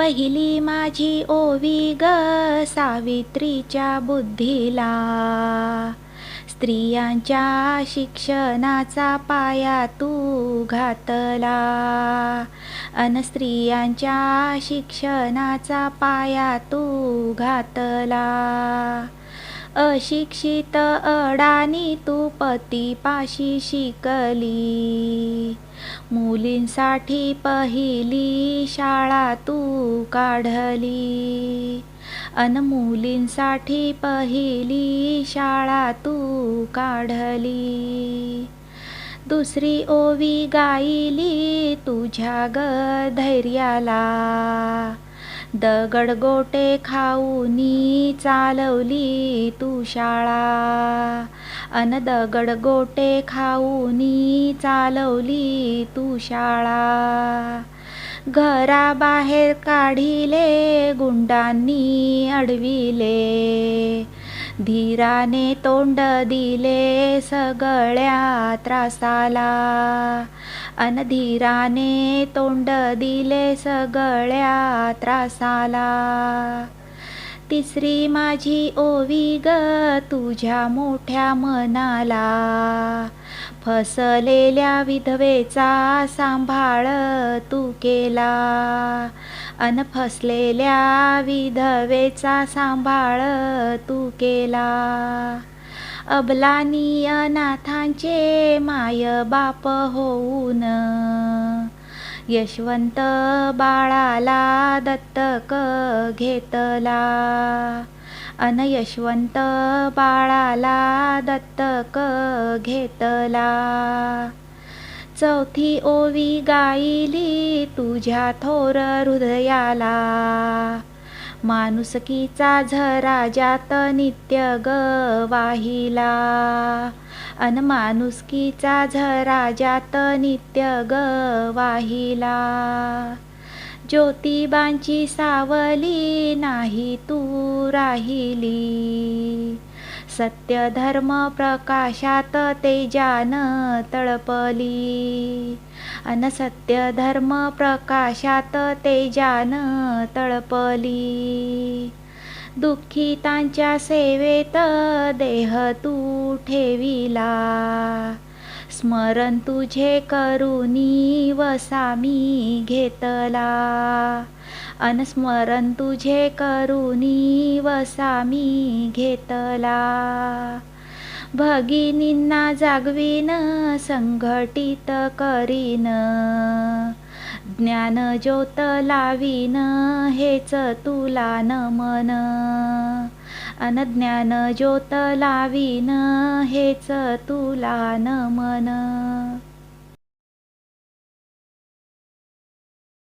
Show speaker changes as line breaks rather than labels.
पहिली माझी ओवी ग सावित्रीच्या बुद्धीला. स्त्रियांच्या शिक्षणाचा पाया तू घातला. अन स्त्रियांच्या शिक्षणाचा पाया तू घातला. अशिक्षित अडाणी तू पतीपाशी शिकली. मुलींसाठी पहिली शाळा तू काढली. अन मुलींसाठी पहिली शाळा तू काढली. दुसरी ओवी गायली तुझ्या ग धैर्याला. दगड गोटे खाऊनी चालवली तू शाळा. अन दगड गोटे खाऊनी चालवली तू शाळा. घराबाहेर काढिले गुंडांनी अडविले. धीराने तोंड दिले सगळ्या त्रासाला. अनधीराने तोंड दिले सगळ्या त्रासाला. तिसरी माझी ओवी ग तुझ्या मोठ्या मनाला. फसलेल्या विधवेचा सांभाळ तू केला. अन फसलेल्या विधवेचा सांभाळ तू केला. अबलानी अनाथांचे माय बाप होऊन यशवंत बाळाला दत्तक घेतला. अन यशवंत बाळाला दत्तक घेतला. चौथी ओवी गायली तुझ्या थोर हृदयाला. माणुसकीचा झरा जात नित्य ग वाहिला. अनमानुसकीचा झरा जात नित्य ग वाहिला. ज्योतिबांची सावली नाही तू राहिली. सत्य धर्म प्रकाशात तेजान तळपली. अन सत्य धर्म प्रकाशात तेजान तळपली. दुःखितांच्या सेवेत देह तू ठेविला. स्मरण तुझे करुनी वसामी घेतला. अनस्मरण तुझे करुनी वसामी घेतला. भगिनींना जागवीन संघटित करीन. ज्ञान ज्योत लावीन हेच तुला नमन. अन ज्ञान ज्योत लावीन हेच तुला नमन.